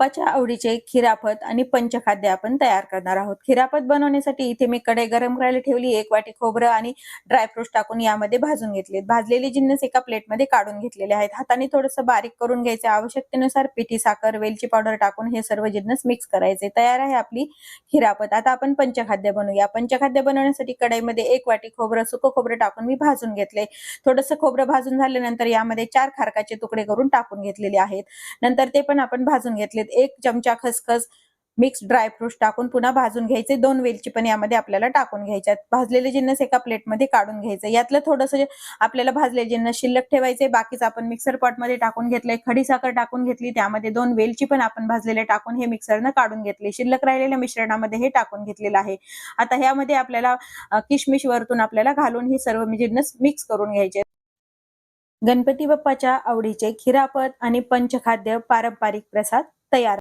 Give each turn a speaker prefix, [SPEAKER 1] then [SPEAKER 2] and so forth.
[SPEAKER 1] बाप्पाच्या आवडीचे खिरापत आणि पंचखाद्य आपण तयार करणार आहोत. खिरापत बनवण्यासाठी इथे मी कढई गरम करायला ठेवली एक वाटी खोबरं आणि ड्रायफ्रुट्स टाकून यामध्ये भाजून घेतलेत. भाजलेले जिन्नस एका प्लेटमध्ये काढून घेतलेले आहेत. हाताने थोडंसं बारीक करून घ्यायचे. आवश्यकतेनुसार पिठी साखर वेलची पावडर टाकून हे सर्व जिन्नस मिक्स करायचे. तयार आहे आपली खिरापत आता आपण पंचखाद्य बनवूया. पंचखाद्य बनवण्यासाठी कढईमध्ये एक वाटी खोबरं सुकं खोबरं टाकून मी भाजून घेतले. थोडंसं खोबरं भाजून झाल्यानंतर यामध्ये चार खारकाचे तुकडे करून टाकून घेतलेले आहेत. नंतर ते पण आपण भाजून घेतले घेतलेत एक चमचा खसखस मिक्स ड्रायफ्रुट्स टाकून पुन्हा भाजून घ्यायचे. दोन वेलची पण यामध्ये आपल्याला टाकून घ्यायच्यात भाजलेले जिन्नस एका प्लेटमध्ये काढून घ्यायचे. यातलं थोडंसं आपल्याला भाजलेले जिन्नस शिल्लक ठेवायचे. बाकीचं आपण मिक्सर पॉटमध्ये टाकून घेतलंय. खडी साखर टाकून घेतली. त्यामध्ये दोन वेलची पण आपण भाजलेले टाकून हे मिक्सरनं काढून घेतले. शिल्लक राहिलेल्या मिश्रणामध्ये हे टाकून घेतलेलं आहे. आता ह्यामध्ये आपल्याला किशमिश वरतून आपल्याला घालून हे सर्व म्हणजे जिन्नस मिक्स करून घ्यायचे गणपती बाप्पाच्या आवडीचे खिरापत आणि पंचखाद्य पारंपरिक प्रसाद तयार